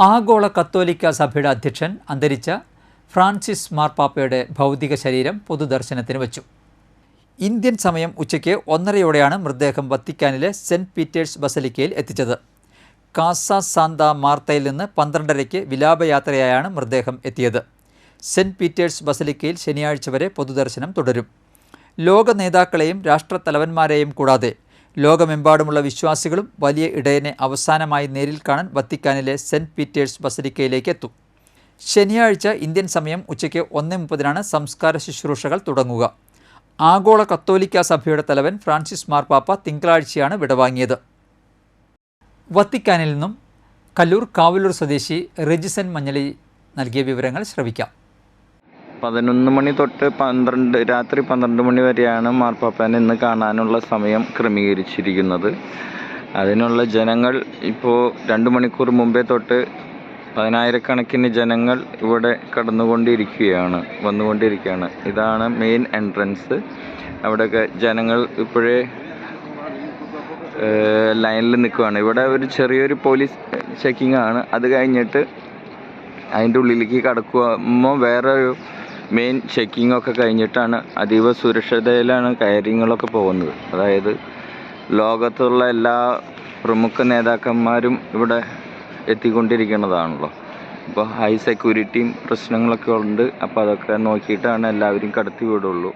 ആഗോള കത്തോലിക്ക സഭയുടെ അധ്യക്ഷൻ അന്തരിച്ച ഫ്രാൻസിസ് മാർപ്പാപ്പയുടെ ഭൗതിക ശരീരം പൊതുദർശനത്തിന് വച്ചു. ഇന്ത്യൻ സമയം ഉച്ചയ്ക്ക് ഒന്നരയോടെയാണ് മൃതദേഹം വത്തിക്കാനിലെ സെന്റ് പീറ്റേഴ്സ് ബസലിക്കയിൽ എത്തിച്ചത്. കാസ സാന്ത മാർത്തയിൽ നിന്ന് പന്ത്രണ്ടരയ്ക്ക് വിലാപയാത്രയായാണ് മൃതദേഹം എത്തിയത്. സെന്റ് പീറ്റേഴ്സ് ബസലിക്കയിൽ ശനിയാഴ്ച വരെ പൊതുദർശനം തുടരും. ലോക നേതാക്കളെയും രാഷ്ട്രത്തലവന്മാരെയും കൂടാതെ ലോകമെമ്പാടുമുള്ള വിശ്വാസികളും വലിയ ഇടയനെ അവസാനമായി നേരിൽ കാണാൻ വത്തിക്കാനിലെ സെന്റ് പീറ്റേഴ്സ് ബസലിക്കയിലേക്ക് എത്തും. ശനിയാഴ്ച ഇന്ത്യൻ സമയം ഉച്ചയ്ക്ക് ഒന്ന് മുപ്പതിനാണ് സംസ്കാര ശുശ്രൂഷകൾ തുടങ്ങുക. ആഗോള കത്തോലിക്ക സഭയുടെ തലവൻ ഫ്രാൻസിസ് മാർപ്പാപ്പ തിങ്കളാഴ്ചയാണ് വിടവാങ്ങിയത്. വത്തിക്കാനിൽ നിന്നും കല്ലൂർ കാവലൂർ സ്വദേശി റെജിസൻ മഞ്ഞളി നൽകിയ വിവരങ്ങൾ ശ്രവിക്കാം. പതിനൊന്ന് മണി തൊട്ട് പന്ത്രണ്ട് രാത്രി പന്ത്രണ്ട് മണി വരെയാണ് മാർപ്പാപ്പാനെ ഇന്ന് കാണാനുള്ള സമയം ക്രമീകരിച്ചിരിക്കുന്നത്. അതിനുള്ള ജനങ്ങൾ ഇപ്പോൾ രണ്ട് മണിക്കൂർ മുമ്പേ തൊട്ട് പതിനായിരക്കണക്കിന് ജനങ്ങൾ ഇവിടെ കടന്നുകൊണ്ടിരിക്കുകയാണ് വന്നുകൊണ്ടിരിക്കുകയാണ്. ഇതാണ് മെയിൻ എൻട്രൻസ് അവിടെയൊക്കെ ജനങ്ങൾ ഇപ്പോഴേ ലൈനിൽ നിൽക്കുകയാണ്. ഇവിടെ ഒരു ചെറിയൊരു പോലീസ് ചെക്കിംഗ് ആണ് അത് കഴിഞ്ഞിട്ട് അതിന്റെ ഉള്ളിലേക്ക് കടക്കുമ്പോൾ വേറെ ഒരു മെയിൻ ചെക്കിംഗ് ഒക്കെ കഴിഞ്ഞിട്ടാണ് അതീവ സുരക്ഷിതയിലാണ് കാര്യങ്ങളൊക്കെ പോകുന്നത്. അതായത് ലോകത്തുള്ള എല്ലാ പ്രമുഖ നേതാക്കന്മാരും ഇവിടെ എത്തിക്കൊണ്ടിരിക്കുന്നതാണല്ലോ. അപ്പോൾ ഹൈ സെക്യൂരിറ്റിയും പ്രശ്നങ്ങളൊക്കെ ഉണ്ട്. അപ്പോൾ അതൊക്കെ നോക്കിയിട്ടാണ് എല്ലാവരും കടത്തി വിടുള്ളൂ.